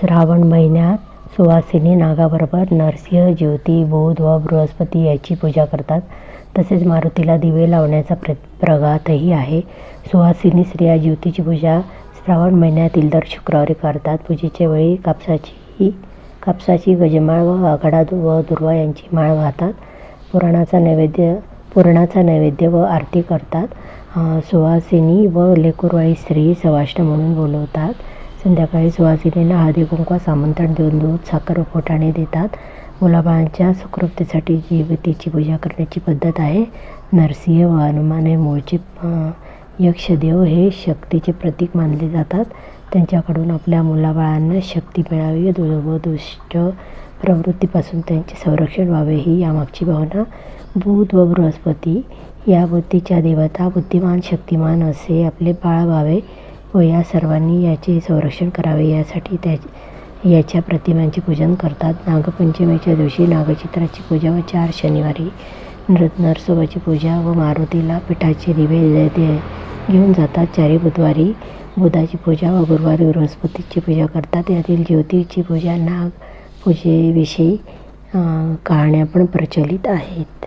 श्रावण महिन्यात सुवासिनी नागाबरोबर नरसिंह ज्योती बोध व बृहस्पती याची पूजा करतात. तसेच मारुतीला दिवे लावण्याचा प्र प्रघातही आहे. सुवासिनी स्त्रिया ज्योतीची पूजा श्रावण महिन्यातील दर शुक्रवारी करतात. पूजेच्या वेळी कापसाची कापसाची गजमाळ व आघाडा व दुर्वा यांची माळ वाहतात पुराणाचा नैवेद्य पुराणाचा नैवेद्य व आरती करतात. सुवासिनी व लेकुरवाई स्त्री सवाष्ण म्हणून बोलवतात. संध्याकाळी सुहासिनींना हळदी कुंकवास आमंत्रण देऊन दूध साखर व देतात. मुलाबाळांच्या सुखरूपतेसाठी जीवतीची पूजा करण्याची पद्धत आहे. नरसिंह व हनुमान हे मूळचे यक्षदेव हे शक्तीचे प्रतीक मानले जातात. त्यांच्याकडून आपल्या मुलाबाळांना शक्ती मिळावी दु व दुष्ट प्रवृत्तीपासून त्यांचे संरक्षण व्हावे ही यामागची भावना. बुध व बृहस्पती या बुद्धीच्या देवता बुद्धिमान शक्तिमान असे आपले बाळ व्हावे. व या सर्वांनी याचे संरक्षण करावे. यासाठी त्या याच्या प्रतिमांचे पूजन करतात. नागपंचमीच्या दिवशी नागचित्राची पूजा व चार शनिवारी नर नरसोबाची पूजा व मारुतीला पिठाचे दिवे दे- दे- घेऊन जातात. चारी बुधवारी बुधाची पूजा व गुरुवारी बृहस्पतीची पूजा करतात. यातील ज्योतीची पूजा नाग पूजेविषयी कहाण्या पण प्रचलित आहेत.